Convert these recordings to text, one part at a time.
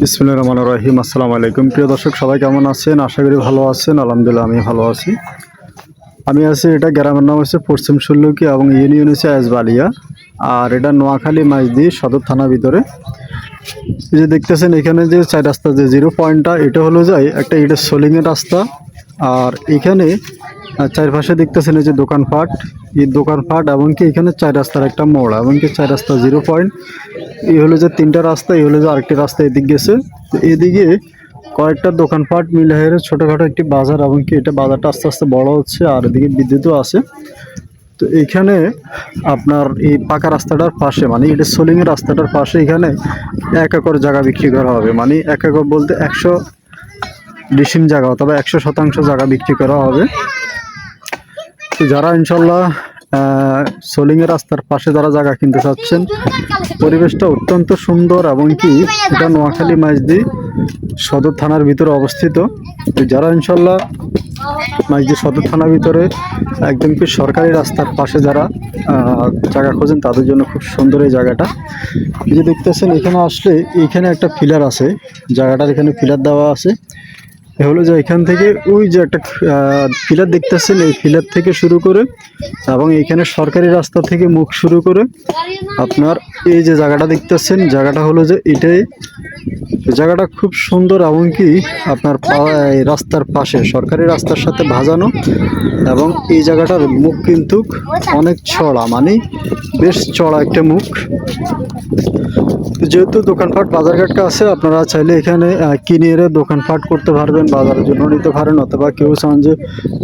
বিসমুল্লাহ রহমান রহিম। আসসালামু আলাইকুম। প্রিয় দর্শক, সবাই কেমন আছেন? আশা করি ভালো আছেন। আলহামদুলিল্লাহ আমি ভালো আছি। আমি আছি, এটা গ্রামের নাম হচ্ছে পশ্চিম সুল্লুকি এবং ইউনিয়ন হচ্ছে আজবালিয়া আর এটা নোয়াখালী মাইজদি সদর থানার ভিতরে। যে দেখতেছেন, এখানে যে চার রাস্তা যে জিরো পয়েন্টটা, এটা হলো যায় একটা এটা সোলিংয়ের রাস্তা। আর এখানে আহ, চারপাশে দেখতেছেন এই যে দোকানপাট এই দোকানপাট এমনকি এখানে চার রাস্তার একটা মোড় এমনকি চার রাস্তা জিরো পয়েন্ট এই হলো যে তিনটা রাস্তা এই হলো যে আরেকটি রাস্তা এদিক গেছে। তো এদিকে কয়েকটা দোকানপাট মিলে হেরে ছোটোখাটো একটি বাজার এমনকি এটা বাজারটা আস্তে আস্তে বড় হচ্ছে আর এদিকে বিদ্যুৎও আছে। তো এখানে আপনার এই পাকা রাস্তাটার পাশে মানে এটা সোলিংয়ের রাস্তাটার পাশে এখানে এক একর জায়গা বিক্রি করা হবে। মানে এক একর বলতে একশো ডিসিম জায়গা অথবা একশো শতাংশ জায়গা বিক্রি করা হবে। তো যারা ইনশাল্লাহ সোলিংয়ের রাস্তার পাশে যারা জায়গা কিনতে চাচ্ছেন, পরিবেশটা অত্যন্ত সুন্দর এবং কি, এটা নোয়াখালী মাইজদি সদর থানার ভিতরে অবস্থিত। তো যারা ইনশাল্লাহ মাইজদি সদর থানার ভিতরে একদম কি সরকারি রাস্তার পাশে যারা জায়গা খোঁজেন, তাদের জন্য খুব সুন্দর এই জায়গাটা। যে দেখতেছেন, এখানে আসলে এখানে একটা ফিলার আছে, জায়গাটার এখানে ফিলার দেওয়া আছে। হলো যে এখান থেকে ওই যে একটা ফিলার দেখতেছেন, এই ফিলার থেকে শুরু করে এবং এখানে সরকারি রাস্তা থেকে মুখ শুরু করে আপনার এই যে জায়গাটা দেখতেছেন, জায়গাটা হলো যে এটাই জায়গাটা খুব সুন্দর এমনকি আপনার পা- রাস্তার পাশে, সরকারি রাস্তার সাথে ভাজানো এবং এই জায়গাটার মুখ কিন্তু অনেক চড়া মানে বেশ চড়া একটা মুখ। যেহেতু দোকানপাট বাজারঘাটটা আছে, আপনারা চাইলে এখানে কিনে এনে দোকানপাট করতে পারবেন, বাজারের জন্য নিতে পারেন, অথবা কেউ চান যে,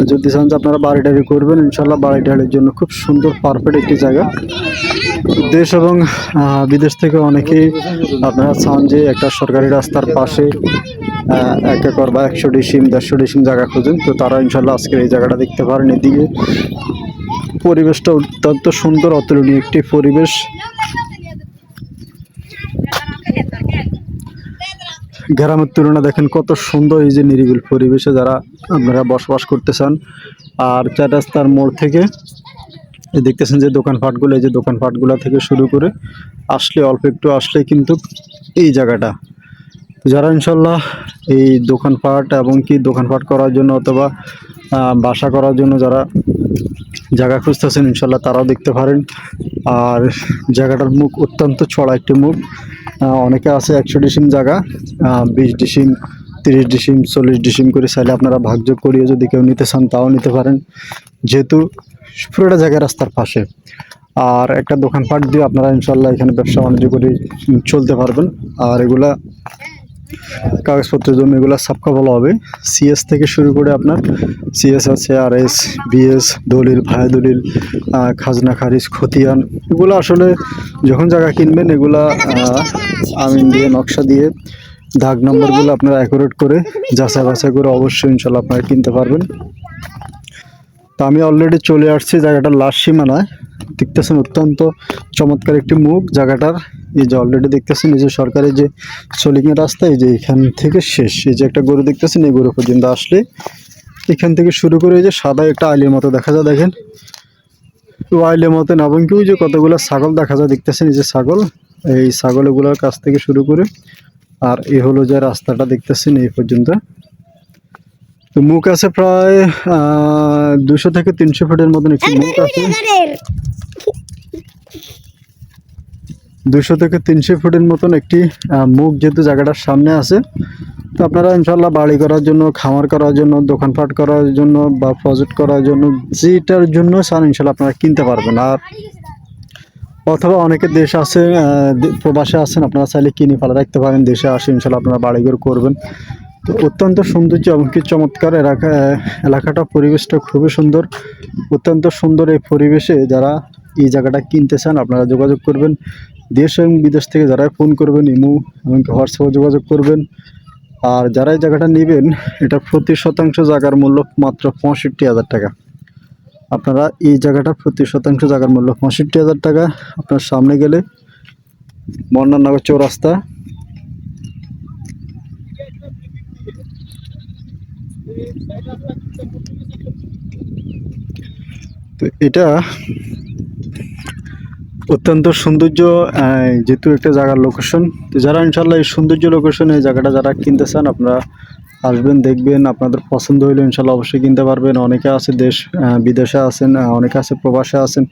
যদি চান যে আপনারা বাড়ি টাড়ি করবেন ইনশাল্লাহ বাড়ি টাড়ির জন্য খুব সুন্দর পারফেক্ট একটি জায়গা। দেশ এবং বিদেশ থেকে অনেকেই আপনারা চান যে একটা সরকারি রাস্তার পাশে এক একর বা একশো ডিসিম দেড়শো ডিসিম জায়গা খুঁজেন। তো তারা ইনশাল্লাহ আজকে এই জায়গাটা দেখতে পারেন। এদিকে পরিবেশটা অত্যন্ত সুন্দর, অতুলনীয় একটি পরিবেশ। গ্রামের তুলনা দেখেন কত সুন্দর এই যে নিরিবিল পরিবেশে যারা আপনারা বসবাস করতে চান। আর চার রাস্তার মোড় থেকে দেখতেছেন যে দোকানপাটগুলো, এই যে দোকানপাটগুলো থেকে শুরু করে, আসলে অল্প একটু আসলে কিন্তু এই জায়গাটা যারা ইনশাল্লাহ এই দোকানপাট এবং কি দোকানপাট করার জন্য অথবা বাসা করার জন্য যারা জায়গা খুঁজতেছেন, ইনশাল্লাহ তারাও দেখতে পারেন। আর জায়গাটার মুখ অত্যন্ত ছড়া একটি মুখ। অনেকে আছে একশো ডিসিম জায়গা বিশ ডিসিম, তিরিশ ডিসিম, চল্লিশ ডিসিম করে চাইলে আপনারা ভাগযোগ করিয়ে যদি কেউ নিতে চান তাও নিতে পারেন। যেহেতু পুরোটা জায়গায় রাস্তার পাশে। আর একটা দোকানপাট দিয়ে আপনারা ইনশাল্লাহ এখানে ব্যবসা বাণিজ্য করে চলতে পারবেন। আর এগুলা কাগজপত্রের জন্য এগুলো সাবকা ভালো হবে। সিএস থেকে শুরু করে আপনার সিএস আছে আর এস বিএস দলিল ভায়া দলিল খাজনা, খারিজ, খতিয়ান, এগুলো আসলে যখন জায়গা কিনবেন এগুলা আমিন দিয়ে, নকশা দিয়ে, দাগ নম্বরগুলো আপনারা অ্যাকুরেট করে, যাচাই বাছাই করে অবশ্যই ইনশাল্লাহ আপনারা কিনতে পারবেন। তো আমি অলরেডি চলে আসছি জায়গাটার লাস্ট সীমানায়। দেখতেছেন অত্যন্ত চমৎকার একটি মুখ জায়গাটার। এই যে অলরেডি দেখতেছেন, এই যে সরকারি যে সোলিংয়ের রাস্তা, এই যে এখান থেকে শেষ। এই যে একটা গরু দেখতেছেন, এই গরু পর্যন্ত আসলে এখান থেকে শুরু করে এই যে সাদা একটা আইলের মতো দেখা যায়, দেখেন। আইলের মতন এবং কি ওই যে কতগুলো ছাগল দেখা যায়, দেখতেছেন, এই যে ছাগল। এই ছাগলগুলোর কাছ থেকে শুরু করে আর এ হলো যে রাস্তাটা দেখতেছেন, এই পর্যন্ত। তো মুখ আছে প্রায় দুশো থেকে তিনশো ফুটের মতন একটি মুখ আছে। দুশো থেকে তিনশো ফুটের মতন একটি মুখ যেহেতু জায়গাটার সামনে আছে, তো আপনারা ইনশাল্লাহ বাড়ি করার জন্য, খামার করার জন্য, দোকানপাট করার জন্য বা প্রজেক্ট করার জন্য যেটার জন্য চান ইনশাল্লাহ আপনারা কিনতে পারবেন। আর অথবা অনেকে দেশ আছে প্রবাসে আছেন, আপনারা চাইলে কিনে ফেলা রাখতে পারেন, দেশে আসে ইনশাল্লাহ আপনারা বাড়িঘর করবেন। তো অত্যন্ত সৌন্দর্য এমনকি চমৎকার এলাকা, এলাকাটা, পরিবেশটা খুবই সুন্দর। অত্যন্ত সুন্দর এই পরিবেশে যারা এই জায়গাটা কিনতে চান, আপনারা যোগাযোগ করবেন। দেশ এবং বিদেশ থেকে যারাই ফোন করবেন, ইমো এমনকি হোয়াটসঅ্যাপে যোগাযোগ করবেন। আর যারা এই জায়গাটা নেবেন, এটা প্রতি শতাংশ জায়গার মূল্য মাত্র পঁয়ষট্টি হাজার টাকা। আপনারা এই জায়গাটা প্রতি শতাংশ জায়গার মূল্য পঁয়ষট্টি হাজার টাকা আপনার সামনে গেলে মন্নানগর চৌরাস্তা। তো এটা অত্যন্ত সৌন্দর্য যেহেতু একটা জায়গার লোকেশন তো যারা ইনশাল্লাহ এই সৌন্দর্য লোকেশন এই জায়গাটা যারা কিনতে চান, আপনারা আসবেন, দেখবেন, আপনাদের পছন্দ হইলে ইনশাল্লাহ অবশ্যই কিনতে পারবেন। অনেকে আছে দেশ বিদেশে আছেন অনেকে আছে প্রবাসে আছেন,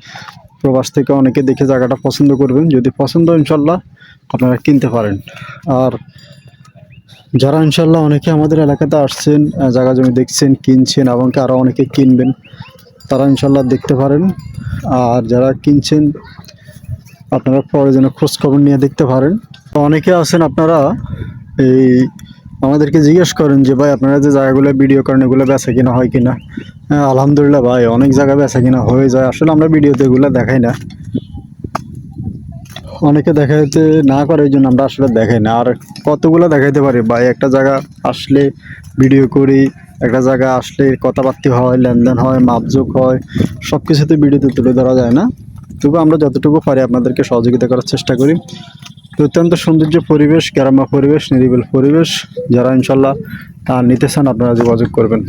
প্রবাস থেকে অনেকে দেখে জায়গাটা পছন্দ করবেন। যদি পছন্দ ইনশাল্লাহ আপনারা কিনতে পারেন। আর যারা ইনশাল্লাহ অনেকে আমাদের এলাকাতে আসছেন জায়গা জমি দেখছেন, কিনছেন এবং আরও অনেকে কিনবেন, তারা ইনশাল্লাহ দেখতে পারেন। আর যারা কিনছেন আপনারা পরে যেন খোঁজ খবর নিয়ে দেখতে পারেন। অনেকে আছেন আপনারা, এই আমাদেরকে জিজ্ঞেস করেন যে, ভাই, আপনারা যে জায়গাগুলো ভিডিও করেন, এগুলো বেচা কিনা হয় কিনা? হ্যাঁ আলহামদুলিল্লাহ ভাই, অনেক জায়গায় বেচা কিনা হয়ে যায়। আসলে আমরা ভিডিওতে এগুলো দেখাই না। অনেকে দেখাইতে না করে এই জন্য আমরা আসলে দেখাই না। আর কতগুলো দেখাইতে পারি? ভাই, একটা জায়গা আসলে ভিডিও করি, একটা জায়গা আসলে কথাবার্তা হয়, লেনদেন হয়, মাপজোক হয় সব কিছুতে ভিডিওতে তুলে ধরা যায় না। তবু আমরা যতটুকু পারি আপনাদেরকে সহযোগিতা করার চেষ্টা করি। অত্যন্ত সৌন্দর্য পরিবেশ, গ্রাম্য পরিবেশ, নিরিবিল পরিবেশ, যারা ইনশাল্লাহ নিতে চান আপনারা যোগাযোগ করবেন।